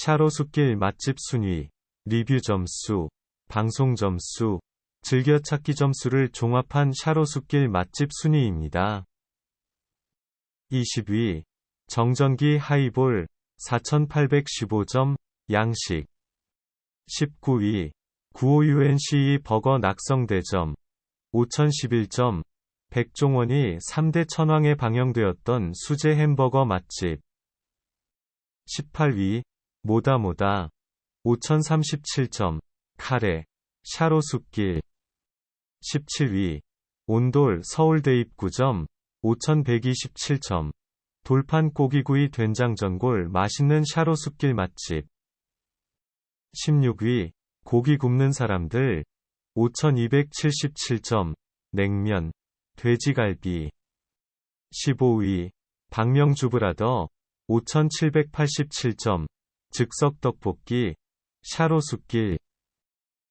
샤로숲길 맛집 순위, 리뷰 점수, 방송 점수, 즐겨찾기 점수를 종합한 샤로숲길 맛집 순위입니다. 20위 정전기 하이볼 4815점 양식 19위 95UNCE 버거 낙성대점 5011점 백종원이 3대 천왕에 방영되었던 수제 햄버거 맛집 18위 모다모다. 5037점. 카레. 샤로숲길. 17위. 온돌 서울대 입구점. 5127점. 돌판 고기구이 된장전골 맛있는 샤로숲길 맛집. 16위. 고기 굽는 사람들. 5277점. 냉면. 돼지갈비. 15위. 박명주브라더. 5787점 즉석떡볶이 샤로숲길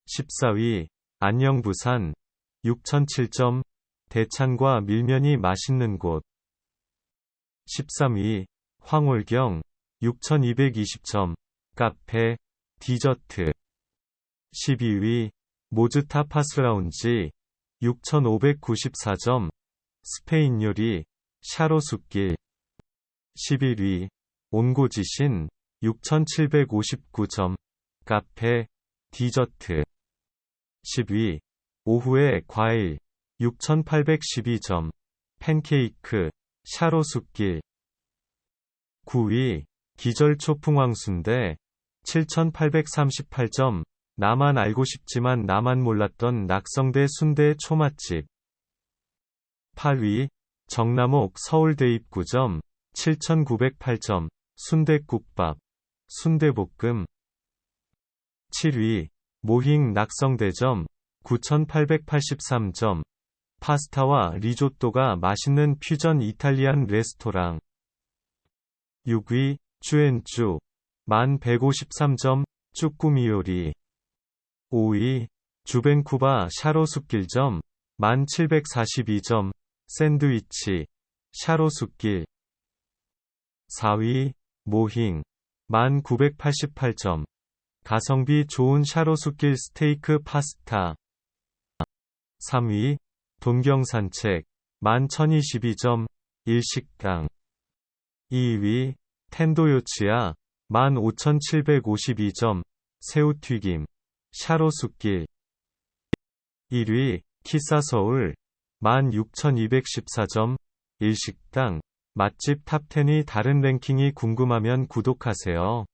14위 안녕 부산 6007점 대창과 밀면이 맛있는 곳. 13위 황홀경 6220점 카페 디저트. 12위 모즈타 파스라운지 6594점 스페인 요리 샤로숲길. 11위 온고지신 6759점 카페 디저트. 10위 오후에 과일. 6812점 팬케이크 샤로숲길. 9위 기절 초풍왕순대. 7838점 나만 알고 싶지만 나만 몰랐던 낙성대 순대 초맛집. 8위 정남옥 서울대 입구점. 7908점 순대국밥 순대볶음 7위 모힝 낙성대점 9883점 파스타와 리조또가 맛있는 퓨전 이탈리안 레스토랑. 6위 쭈엔쭈 1153점 쭈꾸미 요리. 5위 주벤쿠바 샤로숲길점 1742점 샌드위치 샤로숲길. 4위 모힝 1988점. 가성비 좋은 샤로숲길 스테이크 파스타. 3위 동경 산책 11,022점 일식당. 2위 텐도요치야 15,752점 새우튀김 샤로숲길. 1위 키사서울 16,214점 일식당 맛집 탑10이 다른 랭킹이 궁금하면 구독하세요.